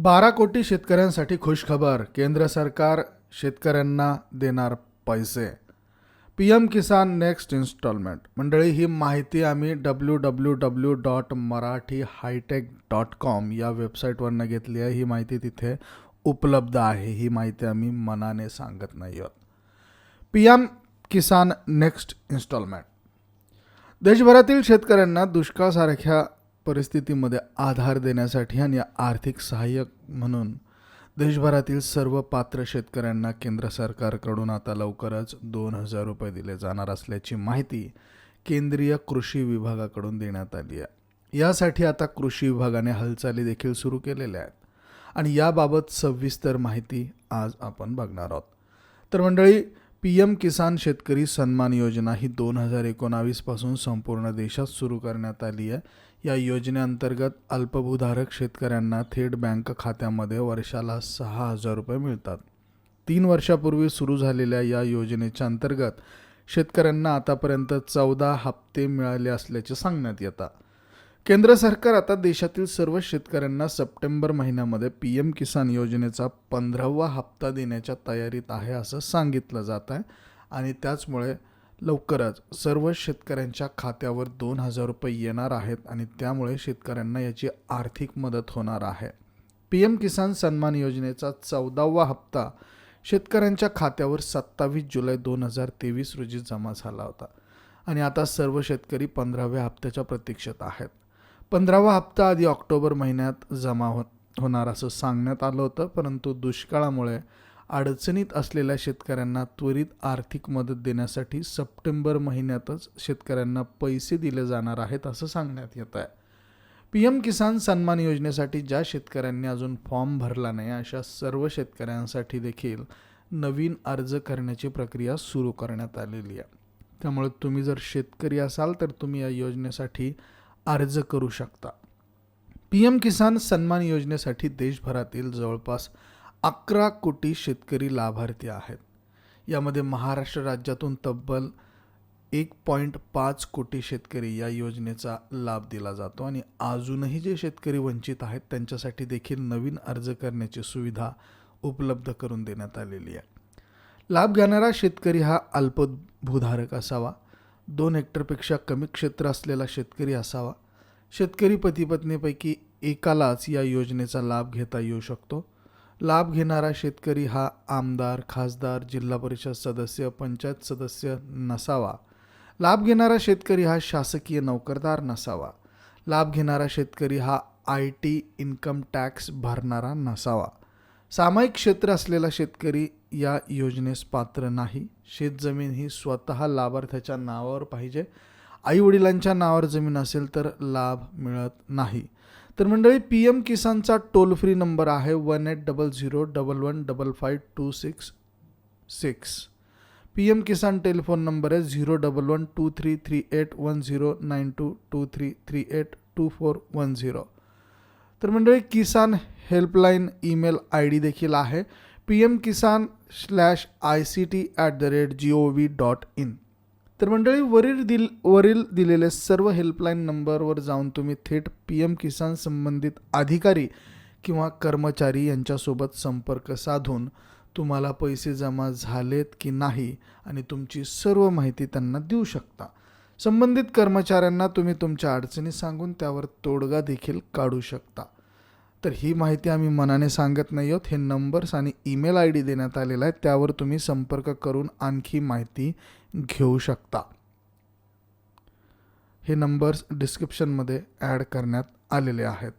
बारा कोटी शेतकऱ्यांसाठी खुशखबर. केंद्र सरकार शेतकऱ्यांना देणार पैसे. P M Kisan next installment. मंडळी ही माहिती आम्ही W W W dot Marathi hitech dot com या वेबसाईटवरनं घेतली आहे. ही माहिती तिथे उपलब्ध आहे. ही माहिती आम्ही मनाने सांगत नाही आहोत. P M Kisan next installment. देशभरातील शेतकऱ्यांना दुष्काळसारख्या परिस्थितीमध्ये आधार देण्यासाठी आणि आर्थिक सहाय्यक म्हणून देशभरातील सर्व पात्र शेतकऱ्यांना केंद्र सरकारकडून आता लवकरच दोन हजार रुपये दिले जाणार असल्याची माहिती केंद्रीय कृषी विभागाकडून देण्यात आली आहे. यासाठी आता कृषी विभागाने हालचाली देखील सुरू केलेल्या आहेत. आणि याबाबत सविस्तर माहिती आज आपण बघणार आहोत. तर मंडळी पी एम किसान शेतकरी सन्मान योजना ही दोन हजार एकोणावीसपासून संपूर्ण देशात सुरू करण्यात आली आहे. या योजनेअंतर्गत अल्पभूधारक शेतकऱ्यांना थेट बँक खात्यामध्ये वर्षाला सहा हजार रुपये मिळतात. तीन वर्षापूर्वी सुरू झालेल्या या योजनेच्या अंतर्गत शेतकऱ्यांना आतापर्यंत चौदा हप्ते मिळाले असल्याचे सांगण्यात येतं केंद्र सरकार आता देशातील सर्व शेतकऱ्यांना सप्टेंबर महिन्यामध्ये पी एम किसान योजनेचा पंधरावा हप्ता देण्याच्या तयारीत आहे असं सांगितलं जात आहे. आणि त्याचमुळे लवकरच सर्व शेतकऱ्यांच्या खात्यावर दोन हजार रुपये येणार आहेत आणि त्यामुळे शेतकऱ्यांना याची आर्थिक मदत होणार आहे. पी एम किसान सन्मान योजनेचा चौदावा हप्ता शेतकऱ्यांच्या खात्यावर सत्तावीस जुलै दोन हजार तेवीस रोजी जमा झाला होता. आणि आता सर्व शेतकरी पंधराव्या हप्त्याच्या प्रतीक्षेत आहेत. पंधरावा हप्ता आधी ऑक्टोबर महिन्यात जमा हो होणार असं सांगण्यात आलं होतं परंतु दुष्काळामुळे अडचणीत असलेल्या शेतकऱ्यांना त्वरित आर्थिक मदत देण्यासाठी सप्टेंबर महिन्यातच शेतकऱ्यांना पैसे दिले जाणार आहेत असं सांगण्यात येत आहे. पी एम किसान सन्मान योजनेसाठी ज्या शेतकऱ्यांनी अजून फॉर्म भरला नाही अशा सर्व शेतकऱ्यांसाठी देखील नवीन अर्ज करण्याची प्रक्रिया सुरू करण्यात आलेली आहे. त्यामुळे तुम्ही जर शेतकरी असाल तर तुम्ही या योजनेसाठी अर्ज करू शकता. पी एम किसान सन्मान योजनेसाठी देशभरातील जवळपास अकरा कोटी शेतकरी लाभार्थी आहेत. यामध्ये महाराष्ट्र राज्यातून तब्बल एक पॉईंट पाच कोटी शेतकरी या योजनेचा लाभ दिला जातो आणि अजूनही जे शेतकरी वंचित आहेत त्यांच्यासाठी देखील नवीन अर्ज करण्याची सुविधा उपलब्ध करून देण्यात आलेली आहे. लाभ घेणारा शेतकरी हा अल्पभूधारक असावा. दोन हेक्टरपेक्षा कमी क्षेत्र असलेला शेतकरी असावा. शेतकरी पतीपत्नीपैकी एकालाच या योजनेचा लाभ घेता येऊ शकतो. लाभ घेणारा शेतकरी हा आमदार खासदार जिल्हा परिषद सदस्य पंचायत सदस्य नसावा. लाभ घेणारा शेतकरी हा शासकीय नोकरदार नसावा. लाभ घेणारा शेतकरी हा आय टी इन्कम टॅक्स भरणारा नसावा. सामायिक क्षेत्र असलेला शेतकरी या योजनेस पात्र नाही. शेतजमीन ही स्वतः लाभार्थ्याच्या नावावर पाहिजे. आईवडिलांच्या नावावर जमीन असेल तर लाभ मिळत नाही. तर मंडळी पी एम किसानचा टोल फ्री नंबर आहे one eight double zero double one double five two six six P M Kisan telephone number आहे zero double one two three three eight one zero nine two two three three eight two four one zero तर मंडळी Kisan helpline email I D देखील आहे. P M Kisan slash I C T at the rate G O V dot in. तर मंडळी वरील दिल वरील दिलेले सर्व हेल्पलाईन नंबरवर जाऊन तुम्ही थेट पी एम किसान संबंधित अधिकारी किंवा कर्मचारी यांच्यासोबत संपर्क साधून तुम्हाला पैसे जमा झालेत की नाही आणि तुमची सर्व माहिती त्यांना देऊ शकता. संबंधित कर्मचाऱ्यांना तुम्ही तुमच्या अडचणी सांगून त्यावर तोडगा देखील काढू शकता. तर ही माहिती आम्ही मनाने सांगत नाही आहोत. हे नंबर्स आणि ईमेल आय डी देण्यात आलेला आहे. त्यावर तुम्ही संपर्क करून आणखी माहिती घेऊ शकता. हे नंबर्स डिस्क्रिप्शनमध्ये ॲड करण्यात आलेले आहेत.